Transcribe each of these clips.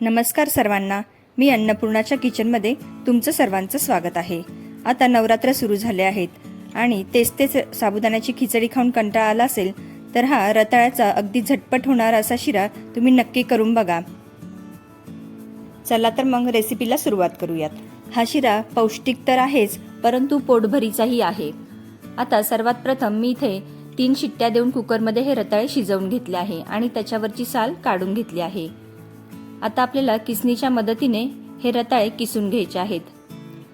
नमस्कार सर्वांना. मी अन्नपूर्णाच्या किचनमध्ये तुमचं सर्वांचं स्वागत आहे. आता नवरात्र सुरू झाले आहेत आणि तेच तेच साबुदाण्याची खिचडी खाऊन कंटाळा आला असेल तर हा रताळ्याचा अगदी झटपट होणारा असा शिरा तुम्ही नक्की करून बघा. चला तर मग रेसिपीला सुरुवात करूयात. हा शिरा पौष्टिक तर आहेच परंतु पोटभरीचाही आहे. आता सर्वात प्रथम मी इथे तीन शिट्ट्या देऊन कुकरमध्ये हे रताळे शिजवून घेतले आहे आणि त्याच्यावरची साल काढून घेतली आहे. आता आपल्याला किसणीच्या मदतीने हे रताळे किसून घ्यायचे आहेत.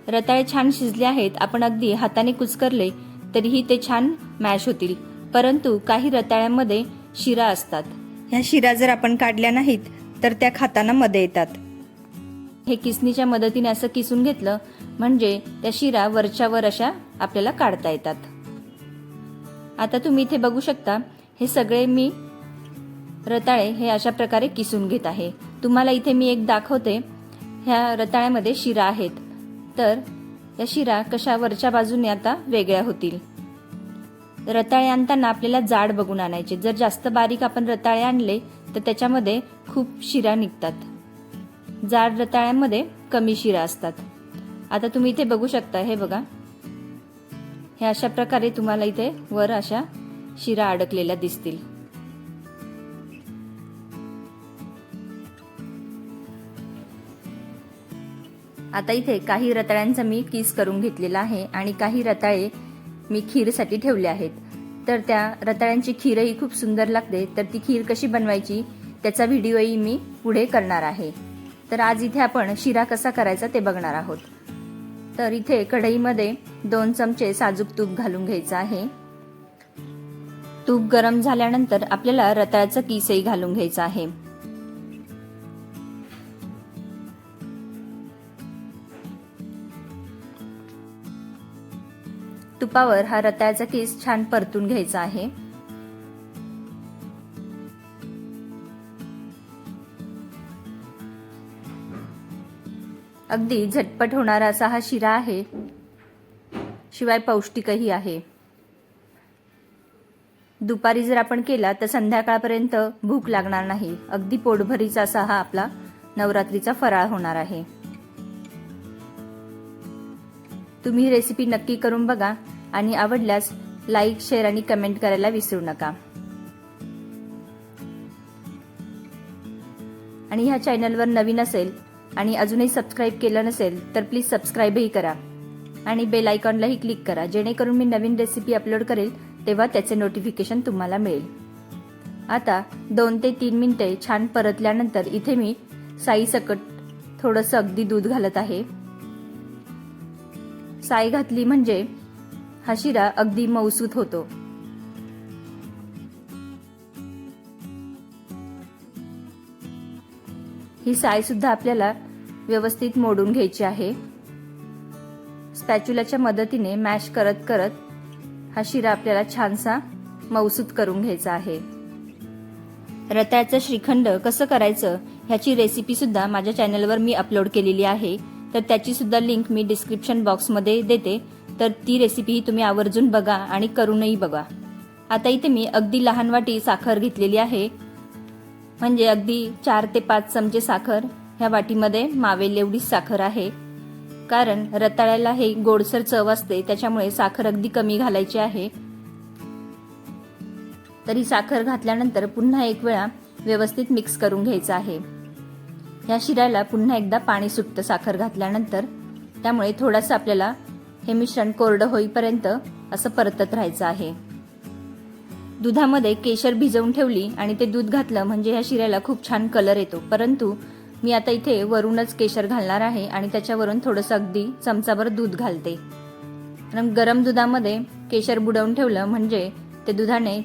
रताळे छान शिजले आहेत आपण अगदी हाताने कुचकरले तरीही ते छान मॅश होतील. परंतु काही रताळ्यांमध्ये शिरा असतात. ह्या शिरा जर आपण काढल्या नाहीत तर त्या खाताना मध्ये येतात. हे किसणीच्या मदतीने असं किसून घेतलं म्हणजे त्या शिरा वरच्या वर अशा आपल्याला काढता येतात. आता तुम्ही इथे बघू शकता हे सगळे मी रताळे हे अशा प्रकारे किसून घेत आहे. तुम्हाला इथे मी एक दाखवते. ह्या रताळ्यामध्ये शिरा आहेत. तर या शिरा कशा वरच्या बाजूने आता वेगळ्या होतील? रताळे आणताना आपल्याला जाड बघून आणायचे. जर जास्त बारीक आपण रताळे आणले तर त्याच्यामध्ये खूप शिरा निघतात. जाड रताळ्यांमध्ये कमी शिरा असतात. आता तुम्ही इथे बघू शकता हे बघा. हे अशा प्रकारे तुम्हाला इथे वर अशा शिरा अडकलेल्या दिसतील. आता इथे काही रताळ्यांचा मी किस करून घेतलेला आहे आणि काही रताळे मी खीरसाठी ठेवले आहेत. तर त्या रताळ्यांची खीरही खूप सुंदर लागते. तर ती खीर कशी बनवायची त्याचा व्हिडिओही मी पुढे करणार आहे. तर आज इथे आपण शिरा कसा करायचा ते बघणार आहोत. तर इथे कढईमध्ये दोन चमचे साजूक तूप घालून घ्यायचं आहे. तूप गरम झाल्यानंतर आपल्याला रताळ्याचं किसही घालून घ्यायचं आहे. तुपावर हा रताळ्याचा केस छान परतून घ्यायचा आहे. अगदी झटपट होणारा असा हा शिरा आहे. शिवाय पौष्टिकही आहे. दुपारी जर आपण केला तर संध्याकाळपर्यंत भूक लागणार नाही. अगदी पोटभरीचा असा हा आपला नवरात्रीचा फराळ होणार आहे. तुम्ही रेसिपी नक्की करून बघा आणि आवडल्यास लाईक शेअर आणि कमेंट करायला विसरू नका. आणि ह्या चॅनलवर नवीन असेल आणि अजूनही सबस्क्राईब केलं नसेल तर प्लीज सबस्क्राईबही करा. आणि बेल आयकॉनलाही क्लिक करा. जेणेकरून मी नवीन रेसिपी अपलोड करेल तेव्हा त्याचे नोटिफिकेशन तुम्हाला मिळेल. आता दोन ते तीन मिनिटे छान परतल्यानंतर इथे मी साई सकट थोडंसं अगदी दूध घालत आहे. साय घातली म्हणजे हा शिरा अगदी मौसूत होतो. ही साय सुद्धा आपल्याला व्यवस्थित मोडून घ्यायची आहे. स्पॅच्युलाच्या मदतीने मॅश करत करत हा शिरा आपल्याला छानसा मौसूत करून घ्यायचा आहे. रताळ्याचं श्रीखंड कसं करायचं ह्याची रेसिपी सुद्धा माझ्या चॅनलवर मी अपलोड केलेली आहे. तर त्याचीसुद्धा लिंक मी डिस्क्रिप्शन बॉक्समध्ये देते. तर ती रेसिपीही तुम्ही आवर्जून बघा आणि करूनही बघा. आता इथे मी अगदी लहान वाटी साखर घेतलेली आहे. म्हणजे अगदी चार ते पाच चमचे साखर ह्या वाटीमध्ये मावेल एवढीच साखर आहे. कारण रताळ्याला हे गोडसर चव असते त्याच्यामुळे साखर अगदी कमी घालायची आहे. तरी साखर घातल्यानंतर पुन्हा एक वेळा व्यवस्थित मिक्स करून घ्यायचं आहे. ह्या शिऱ्याला पुन्हा एकदा पाणी सुटतं साखर घातल्यानंतर. त्यामुळे थोडंसं आपल्याला हे मिश्रण कोरडं होईपर्यंत असं परतत राहायचं आहे. दुधामध्ये केशर भिजवून ठेवली आणि ते दूध घातलं म्हणजे ह्या शिऱ्याला खूप छान कलर येतो. परंतु मी आता इथे वरूनच केशर घालणार आहे आणि त्याच्यावरून थोडंसं अगदी चमचाभर दूध घालते. कारण गरम दुधामध्ये केशर बुडवून ठेवलं म्हणजे ते दुधाने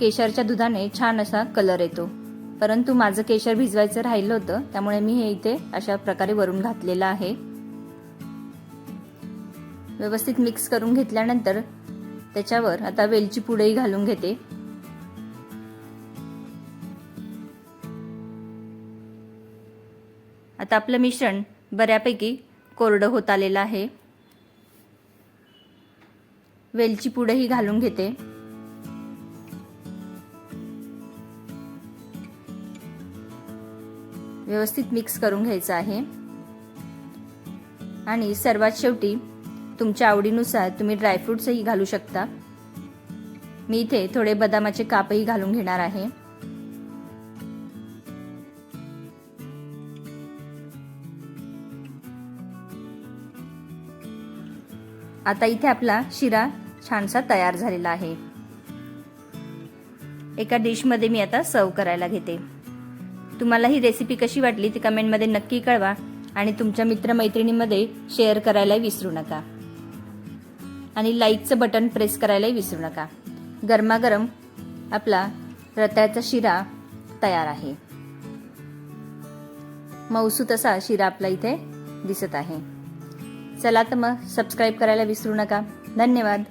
केशरच्या दुधाने छान असा कलर येतो. परंतु माझं केशर भिजवायचं राहिलं होतं त्यामुळे मी हे इथे अशा प्रकारे वरून घातलेलं आहे. व्यवस्थित मिक्स करून घेतल्यानंतर त्याच्यावर आता वेलची पुडेही घालून घेते. आता आपलं मिश्रण बऱ्यापैकी कोरडं होत आलेलं आहे. वेलची पुडेही घालून घेते. व्यवस्थित मिक्स करून घ्यायचं आहे. आणि सर्वात शेवटी तुमच्या आवडीनुसार तुम्ही ड्रायफ्रूट्सही घालू शकता. मी इथे थोडे बदामाचे कापही घालून घेणार आहे. आता इथे आपला शिरा छानसा तयार झालेला आहे. एका डिशमध्ये मी आता सर्व करायला घेते. तुम्हाला ही रेसिपी कशी वाटली ती कमेंटमध्ये नक्की कळवा आणि तुमच्या मित्रमैत्रिणीमध्ये शेअर करायलाही विसरू नका. आणि लाईकचं बटन प्रेस करायलाही विसरू नका. गरमागरम आपला रताळ्याचा शिरा तयार आहे. मौसू तसा शिरा आपला इथे दिसत आहे. चला तर मग सबस्क्राईब करायला विसरू नका. धन्यवाद.